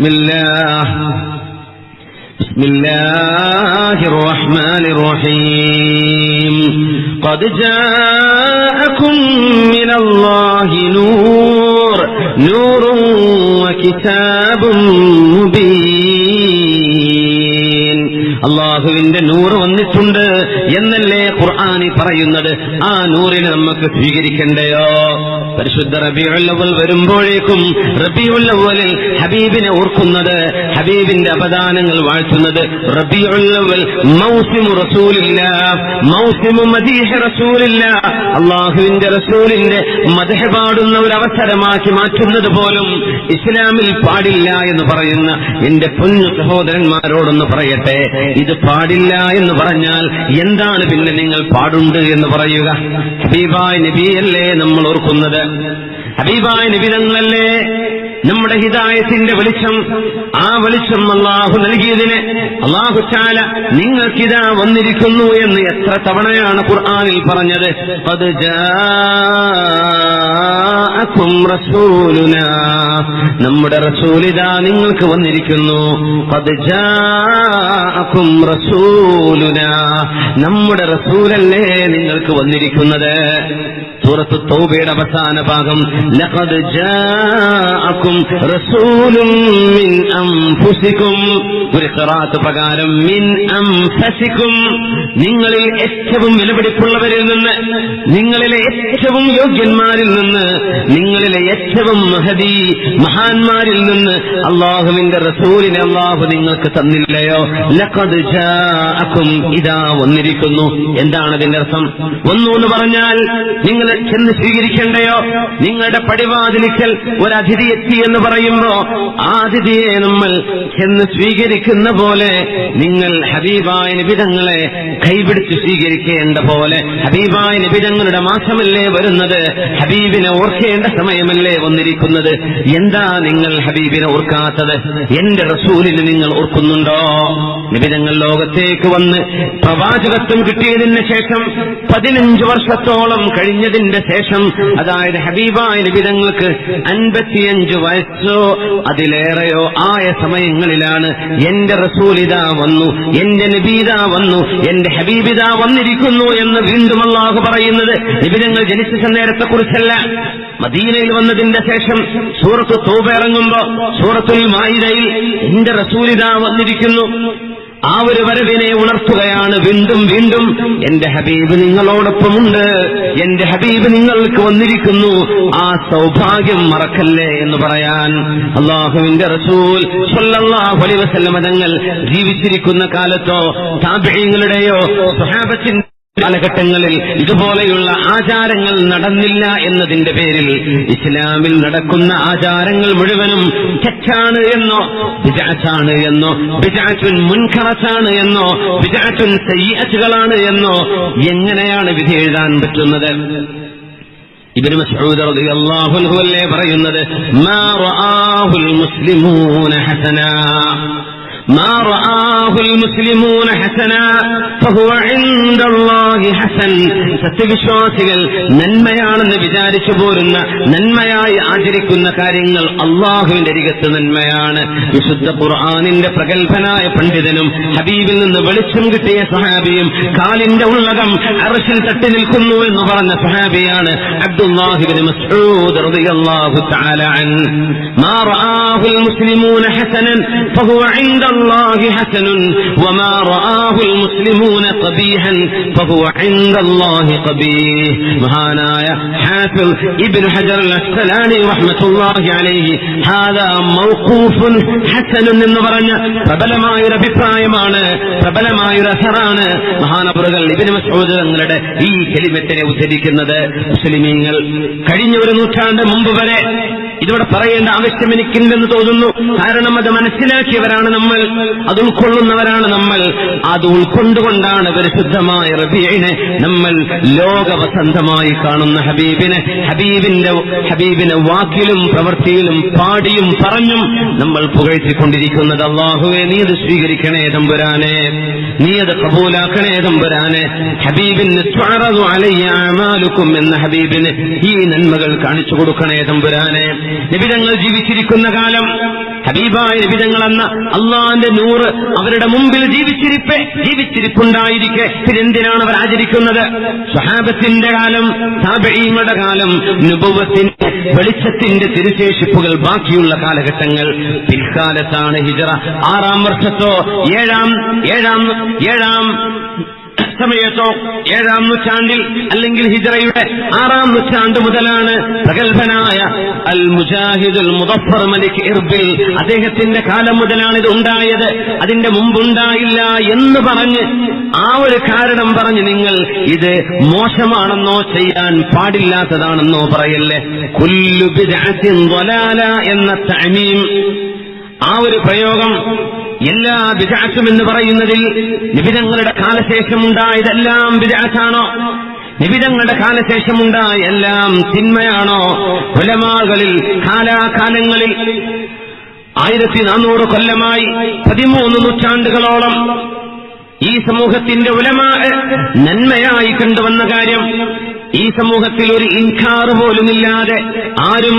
بسم الله. بسم الله الرحمن الرحيم. قد جاءكم من الله نور. نور وكتاب مبين. അള്ളാഹുവിന്റെ നൂറ് വന്നിട്ടുണ്ട് എന്നല്ലേ ഖുർആാനി പറയുന്നത്? ആ നൂറിനെ നമുക്ക് സ്വീകരിക്കണ്ടയോ? പരിശുദ്ധ റബിയുള്ളവൽ വരുമ്പോഴേക്കും റബിയുള്ളവലിൽ ഹബീബിനെ ഓർക്കുന്നത് ഹബീബിന്റെ അപദാനങ്ങൾ വാഴ്ത്തുന്നത് റബിയുള്ളവൽ മൗസിമു റസൂലില്ല മൗസിമു മദീഹ റസൂലില്ല. അള്ളാഹുവിന്റെ റസൂലിന്റെ മദഹ പാടുന്ന ഒരു അവസരമാക്കി മാറ്റുന്നത് പോലും ഇസ്ലാമിൽ പാടില്ല എന്ന് പറയുന്ന എന്റെ പൊന്നു സഹോദരന്മാരോടൊന്ന് പറയട്ടെ. ഇത് പാടില്ല എന്ന് പറഞ്ഞാൽ എന്താണ് പിന്നെ നിങ്ങൾ പാടുണ്ട് എന്ന് പറയുക? ഹബീബായ് നബിയല്ലേ നമ്മൾ ഓർക്കുന്നത്? ഹബീബായ് നബിതങ്ങളല്ലേ നമ്മുടെ ഹിതായത്തിന്റെ വെളിച്ചം? ആ വെളിച്ചം അള്ളാഹു നൽകിയതിന് അള്ളാഹു ചാല നിങ്ങൾക്കിതാ വന്നിരിക്കുന്നു എന്ന് എത്ര തവണയാണ് ഖുർആാനിൽ പറഞ്ഞത്? അത് ജാഅക്കും റസൂലുന. നമ്മുടെ റസൂലിതാ നിങ്ങൾക്ക് വന്നിരിക്കുന്നു. പതിജാക്കും റസൂലുനാ. നമ്മുടെ റസൂലല്ലേ നിങ്ങൾക്ക് വന്നിരിക്കുന്നത്? സൂറത്ത് തൗബയുടെ അവസാന ഭാഗം ലഖദ് ജാഅക്കും റസൂലും മിൻ അൻഫുസിക്കും ഒരു ഖിറാത്ത് പ്രകാരം മിൻ അൻഫസിക്കും നിങ്ങളിൽ ഏറ്റവും വിലപിടിപ്പുള്ളവരിൽ നിന്ന് നിങ്ങളിലെ ഏറ്റവും യോഗ്യന്മാരിൽ നിന്ന് നിങ്ങളിലെ ഏറ്റവും മഹദി മഹാന്മാരിൽ നിന്ന് അള്ളാഹുവിന്റെ റസൂലിനെ അള്ളാഹു നിങ്ങൾക്ക് തന്നില്ലയോ? ലഖദ് ജാഅക്കും ഇതാ വന്നിരിക്കുന്നു. എന്താണ് അതിന്റെ അർത്ഥം? ഒന്നു എന്ന് പറഞ്ഞാൽ നിങ്ങൾ ചെന്ന് സ്വീകരിക്കണ്ടയോ? നിങ്ങളുടെ പടിവാതിലിക്കൽ ഒരു അതിഥി എത്തി എന്ന് പറയുമ്പോ ആ അതിഥിയെ നമ്മൾ ചെന്ന് സ്വീകരിക്കുന്ന പോലെ നിങ്ങൾ ഹബീബായ നിബിതങ്ങളെ കൈപിടിച്ച് സ്വീകരിക്കേണ്ട പോലെ ഹബീബായ നിബിതങ്ങളുടെ മാസമല്ലേ വരുന്നത്? ഹബീബിനെ ഓർക്കേണ്ട സമയമല്ലേ വന്നിരിക്കുന്നത്? എന്താ നിങ്ങൾ ഹബീബിനെ ഓർക്കാത്തത്? എന്റെ റസൂലിന് നിങ്ങൾ ഓർക്കുന്നുണ്ടോ? നിബിതങ്ങൾ ലോകത്തേക്ക് വന്ന് പ്രവാചകത്വം കിട്ടിയതിന് ശേഷം പതിനഞ്ച് വർഷത്തോളം കഴിഞ്ഞതിന്റെ ശേഷം അതായത് ഹബീബായ നിബിതങ്ങൾക്ക് അൻപത്തിയഞ്ച് വയസ്സോ അതിലേറെയോ ആയ സമയങ്ങളിലാണ് എന്റെ റസൂലിത വന്നു എന്റെ നബീതാ വന്നു എന്റെ ഹബീബിത വന്നിരിക്കുന്നു എന്ന് വീണ്ടും അള്ളാഹു പറയുന്നത് നിബിതങ്ങൾ ജനിച്ച നേരത്തെ കുറിച്ചല്ല മദീനയിൽ വന്നതിന്റെ ശേഷം സൂറത്ത് തോപ ഇറങ്ങുമ്പോ സൂറത്തുൽ മായിരയിൽ എന്റെ റസൂലിത വന്നിരിക്കുന്നു. ആ ഒരു വരവിനെ ഉണർത്തുകയാണ് വീണ്ടും വീണ്ടും. എന്റെ ഹബീബ് നിങ്ങളോടൊപ്പമുണ്ട്. എന്റെ ഹബീബ് നിങ്ങൾക്ക് വന്നിരിക്കുന്നു. ആ സൗഭാഗ്യം മറക്കല്ലേ എന്ന് പറയാൻ അള്ളാഹുവിന്റെ റസൂൽ സല്ലല്ലാഹു അലൈഹി വസല്ലമ തങ്ങൾ ജീവിച്ചിരിക്കുന്ന കാലത്തോ താപിഴങ്ങളുടെയോ സ്വഹാബത്തിന്റെ കാലഘട്ടങ്ങളിൽ ഇതുപോലെയുള്ള ആചാരങ്ങൾ നടന്നില്ല എന്നതിന്റെ പേരിൽ ഇസ്ലാമിൽ നടക്കുന്ന ആചാരങ്ങൾ മുഴുവനും തെറ്റാണ് എന്നോ ബിജാറ്റാണ് എന്നോ ബിജാറ്റുൻ മുൻഖറസാണ് എന്നോ ബിജാറ്റുൻ സയ്യച്ചുകളാണ് എന്നോ എങ്ങനെയാണ് വിധി എഴുതാൻ പറ്റുന്നത്? ഇബ്നു മസ്ഊദ് റളിയല്ലാഹു അൻഹു അല്ലേ പറയുന്നത് മാ റആഹുൽ മുസ്ലിമൂന ഹസനാ. ما رآه المسلمون حسنا فهو عند الله حسن സത്യവിശ്വാസികൾ നന്മയാണെന്ന് വിചാരിച്ചു പോരുന്ന നന്മയായി ആചരിക്കുന്ന കാര്യങ്ങൾ അള്ളാഹുവിന്റെ അരികത്ത് നന്മയാണ് വിശുദ്ധ ഖുർആാനിന്റെ പ്രഗത്ഭനായ പണ്ഡിതനും ഹബീബിൽ നിന്ന് വെളിച്ചം കിട്ടിയ സഹാബിയും കാലിന്റെ ഉള്ളകം അറശിൽ തട്ടി നിൽക്കുന്നു എന്ന് പറഞ്ഞ സഹാബിയാണ് അബ്ദുല്ലാഹിബിൻ മസ്ഊദ് റളിയല്ലാഹു തആല അൻ മാ റആഹുൽ മുസ്ലിമൂന ഹസനൻ ഫഹുവ ഇൻദ الله حسن وما رآه المسلمون قبيحا فهو عند الله قبيح മഹാനായ ഹാഫിൽ ഇബ്നു ഹജർ അൽ-അസ്ഖലാനി റഹ്മത്തുള്ളാഹി അലൈഹി ഹാദാ മൗഖൂഫുൻ ഹസനുൻ എന്ന് പറഞ്ഞ പ്രബലമായ ഒരു അഭിപ്രായമാണ് പ്രബലമായ ഒരു അസറാണ് മഹാനബറുകൾ ഇബ്നു മസ്ഊദ് തങ്ങളുടെ ഈ കലിമത്തിനെ ഉദ്ധരിക്കുന്നത് മുസ്ലിമീങ്ങൾ കഴിഞ്ഞ ഒരു നൂറ്റാണ്ട് മുമ്പ് വരെ ഇതിവിടെ പറയേണ്ട ആവശ്യം എനിക്കില്ലെന്ന് തോന്നുന്നു കാരണം അത് മനസ്സിലാക്കിയവരാണ് നമ്മൾ അത് ഉൾക്കൊള്ളുന്നവരാണ് നമ്മൾ. അത് ഉൾക്കൊണ്ടുകൊണ്ടാണ് പരിശുദ്ധമായ റബിയെ നമ്മൾ ലോകവസന്തമായി കാണുന്ന ഹബീബിനെ. ഹബീബിന്റെ ഹബീബിനെ വാക്കിലും പ്രവൃത്തിയിലും പാടിയും പറഞ്ഞും നമ്മൾ പുകഴ്ത്തിക്കൊണ്ടിരിക്കുന്നത്. അള്ളാഹുവെ നീ അത് സ്വീകരിക്കണേ തമ്പുരാനെ. നീ അത് കബൂലാക്കണേ തമ്പുരാനെ. ഹബീബിന് എന്ന ഹബീബിന് ഈ നന്മകൾ കാണിച്ചു കൊടുക്കണേ തമ്പുരാനെ. നിബിതങ്ങൾ ജീവിച്ചിരിക്കുന്ന കാലം ഹബീബായ നിബിതങ്ങൾ എന്ന അള്ളാന്റെ നൂറ് അവരുടെ മുമ്പിൽ ജീവിച്ചിരിപ്പെ ജീവിച്ചിരിപ്പുണ്ടായിരിക്കെ. പിന്നെന്തിനാണ് അവർ ആചരിക്കുന്നത്? സ്വഹാബത്തിന്റെ കാലം താബഈങ്ങളുടെ കാലം നുബുവത്തിന്റെ വെളിച്ചത്തിന്റെ തിരുശേഷിപ്പുകൾ ബാക്കിയുള്ള കാലഘട്ടങ്ങൾ. പിൽക്കാലത്താണ് ഹിജറ. ആറാം വർഷത്തോ ഏഴാം ഏഴാം ഏഴാം സമയത്തോ ഏഴാം നൂറ്റാണ്ടിൽ അല്ലെങ്കിൽ ഹിജറയുടെ ആറാം നൂറ്റാണ്ട് മുതലാണ് പ്രഗത്ഭനായ അൽ മുജാഹിദുൽ മുദഫർ മലിക് ഇർബിൽ അദ്ദേഹത്തിന്റെ കാലം മുതലാണ് ഇത് ഉണ്ടായത്. അതിന്റെ മുമ്പുണ്ടായില്ല എന്ന് പറഞ്ഞ് ആ ഒരു കാരണം പറഞ്ഞ് നിങ്ങൾ ഇത് മോശമാണെന്നോ ചെയ്യാൻ പാടില്ലാത്തതാണെന്നോ പറയല്ലേ? കുല്ലു ബിദ്അത്തിൻ ضലാല എന്ന തഅമീം ആ ഒരു പ്രയോഗം എല്ലാ വിജാറ്റും എന്ന് പറയുന്നതിൽ നിബിതങ്ങളുടെ കാലശേഷമുണ്ടായതെല്ലാം വിജാറ്റാണോ നിബിതങ്ങളുടെ കാലശേഷമുണ്ടായ എല്ലാം തിന്മയാണോ? കൊലമാകളിൽ കാലാകാലങ്ങളിൽ ആയിരത്തി നാനൂറ് കൊല്ലമായി പതിമൂന്ന് നൂറ്റാണ്ടുകളോളം ഈ സമൂഹത്തിന്റെ ഉലമാ നന്മയായി കണ്ടുവന്ന കാര്യം ഈ സമൂഹത്തിൽ ഒരു ഇൻകാർ പോലുമില്ലാതെ ആരും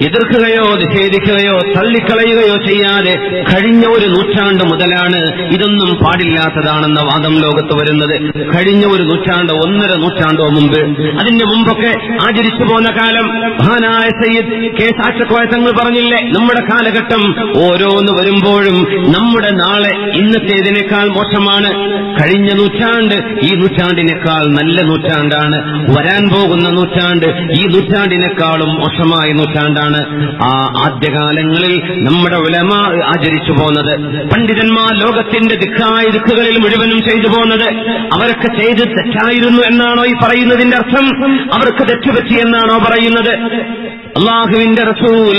എതിർക്കുകയോ നിഷേധിക്കുകയോ തള്ളിക്കളയുകയോ ചെയ്യാതെ കഴിഞ്ഞ ഒരു നൂറ്റാണ്ട് മുതലാണ് ഇതൊന്നും പാടില്ലാത്തതാണെന്ന വാദം ലോകത്ത് വരുന്നത്. കഴിഞ്ഞ ഒരു നൂറ്റാണ്ട് ഒന്നര നൂറ്റാണ്ടോ മുമ്പ്. അതിന്റെ മുമ്പൊക്കെ ആചരിച്ചു പോന്ന കാലം മഹാനായ സയ്യിദ് കെ സാക്ഷക്കോയ തങ്ങൾ പറഞ്ഞില്ലേ നമ്മുടെ കാലഘട്ടം ഓരോന്ന് വരുമ്പോഴും നമ്മുടെ നാളെ ഇന്നത്തേതിനേക്കാൾ മോശമാണ്. കഴിഞ്ഞ നൂറ്റാണ്ട് ഈ നൂറ്റാണ്ടിനേക്കാൾ നല്ല നൂറ്റാണ്ടാണ്. വരാൻ പോകുന്ന നൂറ്റാണ്ട് ഈ നൂറ്റാണ്ടിനേക്കാളും മോശമായ നൂറ്റാണ്ടാണ് ആ ആദ്യകാലങ്ങളിൽ നമ്മുടെ ഉലമ ആചരിച്ചു പോകുന്നത് പണ്ഡിതന്മാർ ലോകത്തിന്റെ ദിക്കായ ദിക്കുകളിൽ മുഴുവനും ചെയ്തു പോകുന്നത് അവരൊക്കെ ചെയ്ത് തെറ്റായിരുന്നു എന്നാണോ ഈ പറയുന്നതിന്റെ അർത്ഥം? അവർക്ക് തെറ്റുപറ്റി എന്നാണോ പറയുന്നത്? അള്ളാഹുവിന്റെ റസൂൽ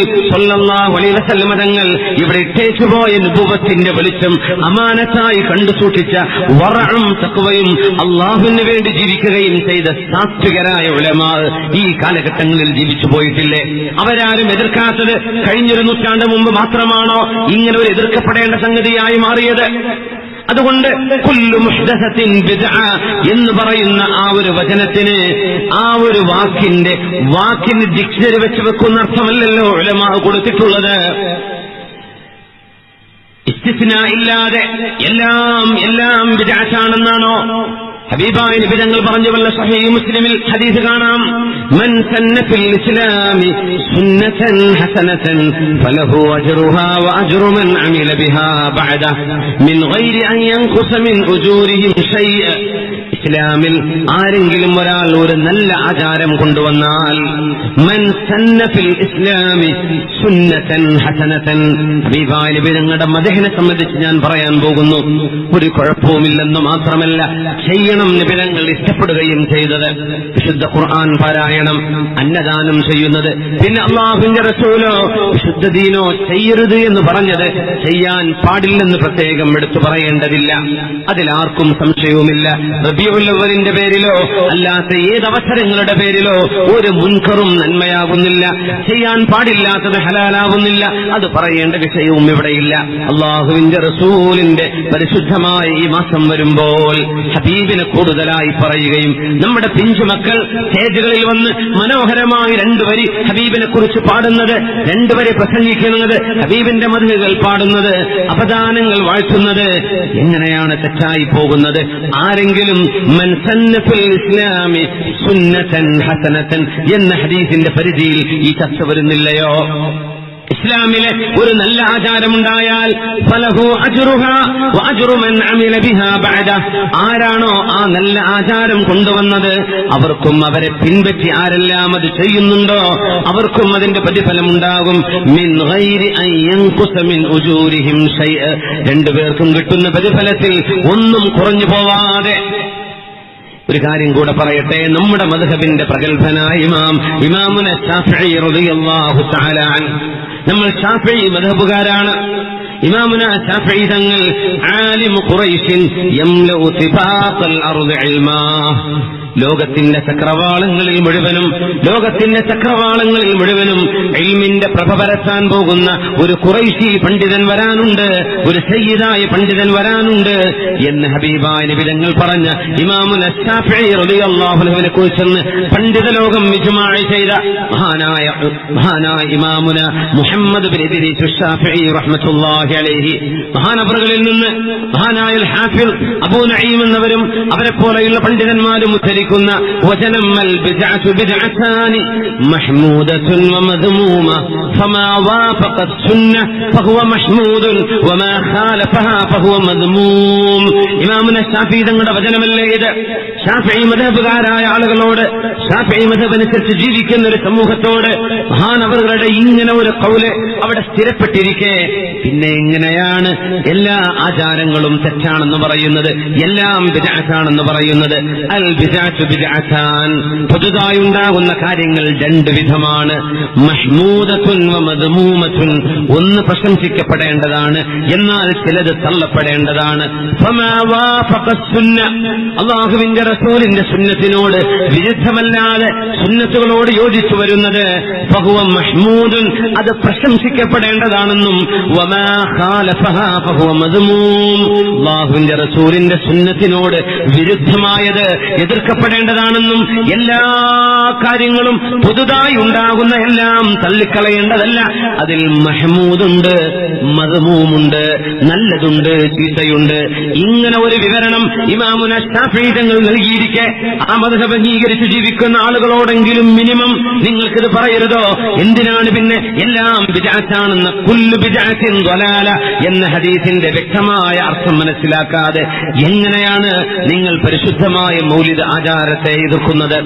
തങ്ങൾ ഇവിടെ ഇട്ടേച്ചുപോയ നുബുവത്തിന്റെ വെളിച്ചം അമാനത്തായി കണ്ടു സൂക്ഷിച്ച വറഉം തഖ്വയും അള്ളാഹുവിന് വേണ്ടി ജീവിക്കുകയും ചെയ്ത സാത്വികരായ ഉലമാ ഈ കാലഘട്ടങ്ങളിൽ ജീവിച്ചു പോയിട്ടില്ലേ? അവരാരും എതിർക്കാത്തത് കഴിഞ്ഞൊരു നൂറ്റാണ്ട് മുമ്പ് മാത്രമാണോ ഇങ്ങനെ ഒരു എതിർക്കപ്പെടേണ്ട സംഗതിയായി മാറിയത്? അതുകൊണ്ട് കുല്ലു എന്ന് പറയുന്ന ആ ഒരു വചനത്തിന് ആ ഒരു വാക്കിന്റെ വാക്കിന് ഡിക്ഷണറി വെച്ച് വെക്കുന്ന അർത്ഥമല്ലല്ലോ ഉലമാ കൊടുത്തിട്ടുള്ളത്. ഇല്ലാതെ എല്ലാം എല്ലാം വിദാറ്റാണെന്നാണോ ഹബീബായ നിബിതങ്ങൾ പറഞ്ഞു വല്ല സഹീ മുസ്ലിമിൽ ഹദീസ് കാണാം മൻ സന്ന ഫിൽ ഇസ്ലാമി സുന്നതൻ ഹസനതൻ ഫലഹു അജ്റുഹാ വഅജ്റു മൻ അമില ബിഹാ ബഅദ മിൻ ഗൈരി അൻ യൻഖുസ മിൻ ഉജൂരിഹിം ഷൈഅ ഇസ്ലാമിൽ ആരെങ്കിലും ഒരാൾ ഒരു നല്ല ആചാരം കൊണ്ടുവന്നാൽ മൻ സന്നഫിൽ ഇസ്ലാമി സുന്നതൻ ഹസനതൻ ഹബീബായ നിബിതങ്ങളുടെ മദഹിനെ സംബന്ധിച്ച് ഞാൻ പറയാൻ പോകുന്നു ഒരു കുഴപ്പവുമില്ലെന്ന് മാത്രമല്ല ചെയ്യണം നിബിരങ്ങൾ ഇഷ്ടപ്പെടുകയും ചെയ്തത്. വിശുദ്ധ ഖുർആൻ പാരായണം അന്നദാനം ചെയ്യുന്നത്. പിന്നെ അള്ളാഹുവിന്റെ റസൂലോ വിശുദ്ധ ദീനോ ചെയ്യരുത് എന്ന് പറഞ്ഞത് ചെയ്യാൻ പാടില്ലെന്ന് പ്രത്യേകം എടുത്തു പറയേണ്ടതില്ല. അതിലാർക്കും സംശയവുമില്ല. റബിയുള്ളവരിന്റെ പേരിലോ അല്ലാത്ത ഏതവസരങ്ങളുടെ പേരിലോ ഒരു മുൻകറും നന്മയാകുന്നില്ല. ചെയ്യാൻ പാടില്ലാത്തത് ഹലാലാവുന്നില്ല. അത് പറയേണ്ട വിഷയവും ഇവിടെയില്ല. അള്ളാഹുവിന്റെ റസൂലിന്റെ പരിശുദ്ധമായ ഈ മാസം വരുമ്പോൾ ഹബീബിനെ കൂടുതലായി പറയുകയും നമ്മുടെ പിഞ്ചുമക്കൾ സ്റ്റേജുകളിൽ വന്ന് മനോഹരമായി രണ്ടുവരി ഹബീബിനെ കുറിച്ച് പാടുന്നത് രണ്ടുവരി പ്രസംഗിക്കുന്നത് ഹബീബിന്റെ മതിലുകൾ പാടുന്നത് അപദാനങ്ങൾ വാഴ്ത്തുന്നത് എങ്ങനെയാണ് തെറ്റായി പോകുന്നത്? ആരെങ്കിലും ഇസ്ലാമി സുന്നതൻ ഹസനത്തൻ എന്ന ഹദീസിന്റെ പരിധിയിൽ ഈ ചർച്ച വരുന്നില്ലയോ? ഇസ്ലാമിലെ ഒരു നല്ല ആചാരമുണ്ടായാൽ ആരാണോ ആ നല്ല ആചാരം കൊണ്ടുവന്നത്? അവർക്കും അവരെ പിൻപറ്റി ആരെല്ലാം അത് ചെയ്യുന്നുണ്ടോ? അവർക്കും അതിന്റെ പ്രതിഫലം ഉണ്ടാകും രണ്ടുപേർക്കും കിട്ടുന്ന പ്രതിഫലത്തിൽ ഒന്നും കുറഞ്ഞു പോവാതെ ഒരു കാര്യം കൂടെ പറയട്ടെ. നമ്മുടെ മധുഹബിന്റെ പ്രഗത്ഭനായ ഇമാം ഇമാമുന നമ്മൾ മധുഹബുകാരാണ് ഇമാമുന തങ്ങൾ ആലിം ഇൽമാ. ലോകത്തിന്റെ ചക്രവാളങ്ങളിൽ മുഴുവനും ലോകത്തിന്റെ ചക്രവാളങ്ങളിൽ മുഴുവനും എൽമിന്റെ പ്രഭ പരത്താൻ പോകുന്ന ഒരു കുറൈശി പണ്ഡിതൻ വരാനുണ്ട് ഒരു സയ്യിദായ പണ്ഡിതൻ വരാനുണ്ട് എന്ന് ഹബീബായ നിബിതങ്ങൾ പറഞ്ഞ ഇമാമുൽ അള്ളാഹുലഹുവിനെ കുറിച്ചെന്ന് പണ്ഡിത ലോകം വിജുമായി ചെയ്ത മഹാനായ മഹാനായ ഇമാമുന മുഹമ്മദ് മഹാനവറുകളിൽ നിന്ന് മഹാനായ ഹാഫിൽ അബൂ നഈം എന്നവരും അവരെ പോലെയുള്ള പണ്ഡിതന്മാരും ഉദ്ധരിക്കുന്ന വചനം ഇമാമുന ഷാഫി തങ്ങളുടെ വചനമല്ലേ ഇത്? ഷാഫി മതബുകാരായ ആളുകളോട് ഷാഫി മദഹബ് അനുസരിച്ച് ജീവിക്കുന്ന ഒരു സമൂഹത്തോട് മഹാനവറുകളുടെ ഇങ്ങനെ ഒരു കൗൽ അവിടെ സ്ഥിരപ്പെട്ടിരിക്കെ. പിന്നെ എങ്ങനെയാണ് എല്ലാ ആചാരങ്ങളും തെറ്റാണെന്ന് പറയുന്നത്? എല്ലാം ബിജാറ്റാണെന്ന് പറയുന്നത്. അൽ ബിജാറ്റു പുതുതായി ഉണ്ടാകുന്ന കാര്യങ്ങൾ രണ്ട് വിധമാണ്. ഒന്ന് പ്രശംസിക്കപ്പെടേണ്ടതാണ് എന്നാൽ ചിലത് തള്ളപ്പെടേണ്ടതാണ്. അള്ളാഹുവിന്റെ റസൂലിന്റെ സുന്നത്തിനോട് വിരുദ്ധമല്ലാതെ സുന്നത്തുകളോട് യോജിച്ചു വരുന്നത് മഹ്മൂദുൻ. അത് പ്രശംസിക്കപ്പെടേണ്ടതാണെന്നും അള്ളാഹുവിന്റെ റസൂലിന്റെ സുന്നത്തിനോട് വിരുദ്ധമായത് എതിർക്കപ്പെടേണ്ടതാണെന്നും എല്ലാ കാര്യങ്ങളും പുതുതായി ഉണ്ടാകുന്ന എല്ലാം തള്ളിക്കളയേണ്ടതല്ല. അതിൽ മഹമൂദുണ്ട് മതമൂമുണ്ട് നല്ലതുണ്ട് ചീത്തയുണ്ട്. ഇങ്ങനെ ഒരു വിവരണം ഇമാമുന ഷാഫീതങ്ങൾ നൽകിയിരിക്കെ. ആ മധുഹബ് അംഗീകരിച്ച് ജീവിക്കുന്ന ആളുകളോടെങ്കിലും മിനിമം നിങ്ങൾക്കിത് പറയരുതോ? എന്തിനാണ് പിന്നെ എല്ലാം ബിജാറ്റാണെന്ന കുല്ലു ബിജാറ്റിൻ ദ്വലാല എന്ന ഹദീസിന്റെ വ്യക്തമായ അർത്ഥം മനസ്സിലാക്കാതെ എങ്ങനെയാണ് നിങ്ങൾ പരിശുദ്ധമായ മൗലിക ആചാരത്തെ എതിർക്കുന്നത്.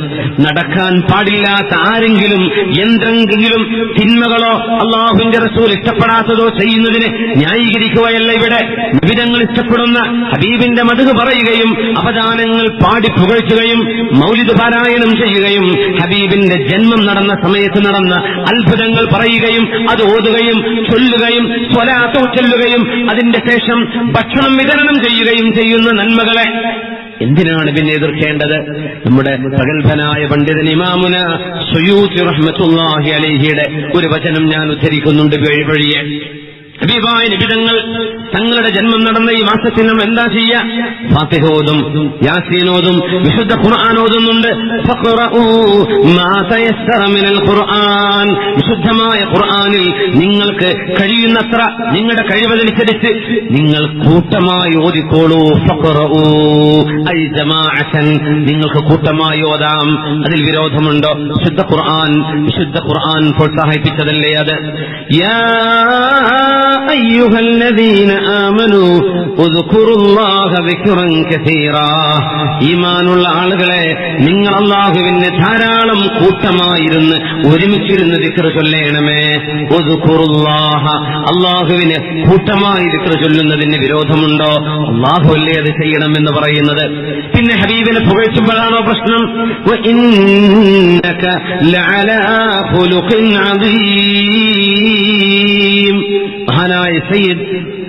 നടക്കാൻ പാടില്ലാത്ത ആരെങ്കിലും എന്തെങ്കിലും തിന്മകളോ അള്ളാഹുവിന്റെ റസൂൽ ഇഷ്ടപ്പെടാത്തതോ ചെയ്യുന്നതിന് ന്യായീകരിക്കുകയല്ല ഇവിടെ. വിവിധങ്ങൾ ഇഷ്ടപ്പെടുന്ന ഹബീബിന്റെ മതക് പറയുകയും അപദാനങ്ങൾ പാടി പുകഴ്ത്തുകയും മൗലിദ് പാരായണം ചെയ്യുകയും ഹബീബിന്റെ ജന്മം നടന്ന സമയത്ത് നടന്ന അത്ഭുതങ്ങൾ പറയുകയും അത് ഓതുകയും ചൊല്ലുകയും സ്വലാത്തോ ചൊല്ലുകയും അതിന്റെ ശേഷം ഭക്ഷണം വിതരണം ചെയ്യുകയും ചെയ്യുന്ന നന്മകളെ എന്തിനാണ് പിന്നെ എതിർക്കേണ്ടത്? നമ്മുടെ പ്രഗത്ഭനായ പണ്ഡിതൻ ഇമാമുന സുയൂത്തി റഹ്മത്തുല്ലാഹി അലഹിയുടെ ഒരു വചനം ഞാൻ ഉദ്ധരിക്കുന്നുണ്ട് വഴിയെ. ഹബീബായ നിബിതങ്ങൾ തങ്ങളുടെ ജന്മം നടന്ന ഈ മാസത്തിൽ നാം എന്താ ചെയ്യുക ഫാത്തിഹോതും യാസീനോതും വിശുദ്ധ മിനൽ ഖുർആൻ. വിശുദ്ധമായ ഖുർആാനിൽ നിങ്ങൾക്ക് കഴിയുന്നത്ര നിങ്ങളുടെ കഴിവതനുസരിച്ച് നിങ്ങൾ കൂട്ടമായി ഓതിക്കോളൂ. നിങ്ങൾക്ക് കൂട്ടമായി ഓതാം. അതിൽ വിരോധമുണ്ടോ? വിശുദ്ധ ഖുർആൻ വിശുദ്ധ ഖുർആൻ പ്രോത്സാഹിപ്പിച്ചതല്ലേ അത്? യാ أيها الذين آمنوا اذكروا الله ذكرا كثيرا ഈമാനുള്ള ആളുകളെ നിങ്ങൾ അള്ളാഹുവിന് ധാരാളം കൂട്ടമായിരുന്ന് ഒരുമിച്ചിരുന്ന് ദിക്ർ ചൊല്ലേണമേ ഉദ്കുറുല്ലാഹ അള്ളാഹുവിന് കൂട്ടമായി ദിക്ർ ചൊല്ലുന്നതിന് വിരോധമുണ്ടോ അള്ളാഹു അല്ലേ അത് ചെയ്യണമെന്ന് പറയുന്നത് പിന്നെ ഹബീബിനെ പുകഴ്ത്തുമ്പോഴാണോ പ്രശ്നം وإنك لعلى خلق عظيم മഹാനായ സയ്യിദ്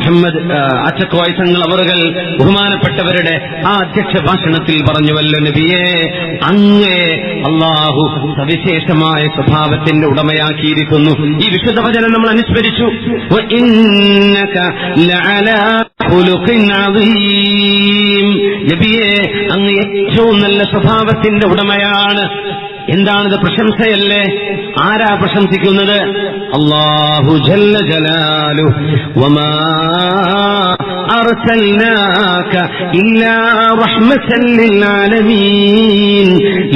മുഹമ്മദ് അച്ചക്കോയ് തങ്ങൾ അവറുകൾ ബഹുമാനപ്പെട്ടവരുടെ ആ അധ്യക്ഷ ഭാഷണത്തിൽ പറഞ്ഞുവല്ലോ നബിയെ അങ്ങേ അള്ളാഹു സവിശേഷമായ സ്വഭാവത്തിന്റെ ഉടമയാക്കിയിരിക്കുന്നു. ഈ വിശുദ്ധ വചനം നമ്മൾ അനുസ്മരിച്ചു. നബിയെ അങ്ങ് ഏറ്റവും നല്ല സ്വഭാവത്തിന്റെ ഉടമയാണ്. എന്താണിത് പ്രശംസയല്ലേ? ആരാ പ്രശംസിക്കുന്നത്? അള്ളാഹു ജല്ല ജലാലു വമാ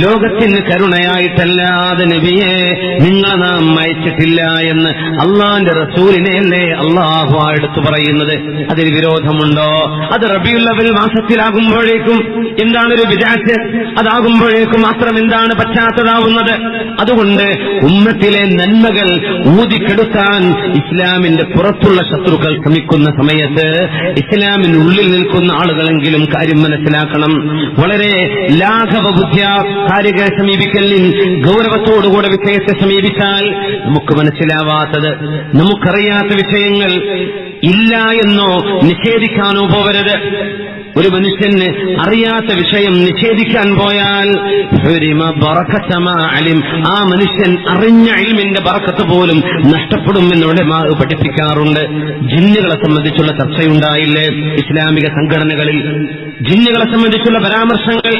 ലോകത്തിന് കരുണയായിട്ടല്ലാതെ നബിയെ നിങ്ങൾ നാം അയച്ചിട്ടില്ല എന്ന് അള്ളാന്റെ റസൂലിനെയല്ലേ അള്ളാഹു ആ എടുത്തു പറയുന്നത്? അതിൽ വിരോധമുണ്ടോ? അത് റബിയുള്ളവൽ മാസത്തിലാകുമ്പോഴേക്കും എന്താണ് ഒരു വിചാരിച്ച് അതാകുമ്പോഴേക്കും മാത്രം എന്താണ് പറ്റാത്തതാവുന്നത് അതുകൊണ്ട് ഉമ്മത്തിലെ നന്മകൾ ഊതിക്കെടുത്താൻ ഇസ്ലാമിന്റെ പുറത്തുള്ള ശത്രുക്കൾ ശ്രമിക്കുന്ന സമയത്ത് ഇസ്ലാമിനുള്ളിൽ നിൽക്കുന്ന ആളുകളെങ്കിലും കാര്യം മനസ്സിലാക്കണം. വളരെ ലാഘവ ബുദ്ധിയ കാര്യങ്ങളെ സമീപിക്കലിൽ ഗൗരവത്തോടുകൂടെ വിഷയത്തെ സമീപിച്ചാൽ നമുക്ക് മനസ്സിലാവാത്തത് നമുക്കറിയാത്ത വിഷയങ്ങൾ ഇല്ല എന്നോ നിഷേധിക്കാനോ പോവരുത്. ഒരു മനുഷ്യന് അറിയാത്ത വിഷയം നിഷേധിക്കാൻ പോയാൽ അലിം. ആ മനുഷ്യൻ അറിഞ്ഞ ഇൽമിന്റെ പറക്കത്ത് പോലും നഷ്ടപ്പെടും എന്നിവിടെ പഠിപ്പിക്കാറുണ്ട്. ജിന്നുകളെ സംബന്ധിച്ചുള്ള ചർച്ചയുണ്ടായില്ലേ? ഇസ്ലാമിക സംഘടനകളിൽ ജിന്നുകളെ സംബന്ധിച്ചുള്ള പരാമർശങ്ങൾ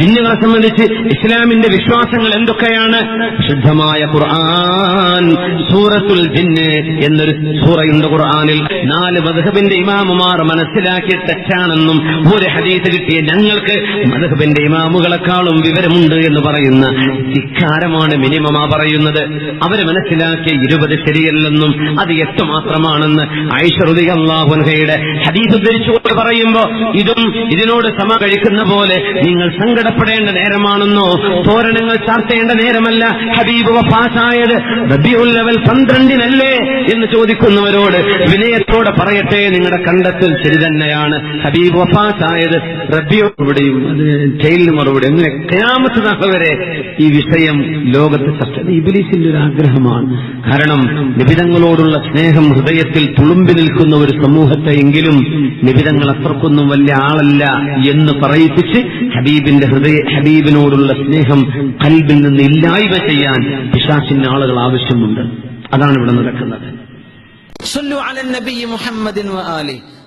ജിന്നുകളെ സംബന്ധിച്ച് ഇസ്ലാമിന്റെ വിശ്വാസങ്ങൾ എന്തൊക്കെയാണ്? ശുദ്ധമായ ഖുർആൻ സൂറത്തുൽ ജിന്ന് എന്നൊരു സൂറയുണ്ട് ഖുർആാനിൽ. നാല് മധുഹബിന്റെ ഇമാമുമാർ മനസ്സിലാക്കിയ തെറ്റാണെന്നും ഒരു ഹദീസ് കിട്ടിയ ഞങ്ങൾക്ക് മധുഹബിന്റെ ഇമാമുകളെക്കാളും വിവരമുണ്ട് എന്ന് പറയുന്ന ധിക്കാരമാണ് മിനിമമാ പറയുന്നത്. അവർ മനസ്സിലാക്കിയ ഇരുപത് ശരിയല്ലെന്നും അത് എട്ട് മാത്രമാണെന്ന് ഐശ്വറുദി അള്ളാഹുൻഹയുടെ ഹദീസ് ഉദ്ധരിച്ചുകൊണ്ട് പറയുമ്പോ ഇതും ഇതിനോട് സമ കഴിക്കുന്ന പോലെ നിങ്ങൾ സങ്കടപ്പെടേണ്ട നേരമാണെന്നോ തോരണങ്ങൾ ചാർത്തേണ്ട നേരമല്ല ഹബീബ് പാസായത് ലെവൽ പന്ത്രണ്ടിനല്ലേ എന്ന് ചോദിക്കുന്നവരോട് വിനയത്തോടെ പറയട്ടെ നിങ്ങളുടെ കണ്ടെത്തൽ ശരി തന്നെയാണ്. ഹബീബ് വഫാസായത് റബ്ബിയോ മറുപടിയും ജയിലിന് മറുപടി അങ്ങനെ ക്യാമത്ത് വരെ ഈ വിഷയം ലോകത്ത് ചർച്ച. ഇബിലീസിന്റെ ഒരു ആഗ്രഹമാണ്. കാരണം നിബിതങ്ങളോടുള്ള സ്നേഹം ഹൃദയത്തിൽ തുളുമ്പി നിൽക്കുന്ന ഒരു സമൂഹത്തെ എങ്കിലും നിബിതങ്ങൾ അത്രക്കൊന്നും വലിയ ആളല്ല എന്ന് പറയിപ്പിച്ച് ഹബീബിന്റെ ഹൃദയ ഹബീബിനോടുള്ള സ്നേഹം കൽബിൽ നിന്ന് ഇല്ലായ്മ ചെയ്യാൻ പിശാസിന്റെ ആളുകൾ ആവശ്യമുണ്ട്. അതാണ് ഇവിടെ നടക്കുന്നത്.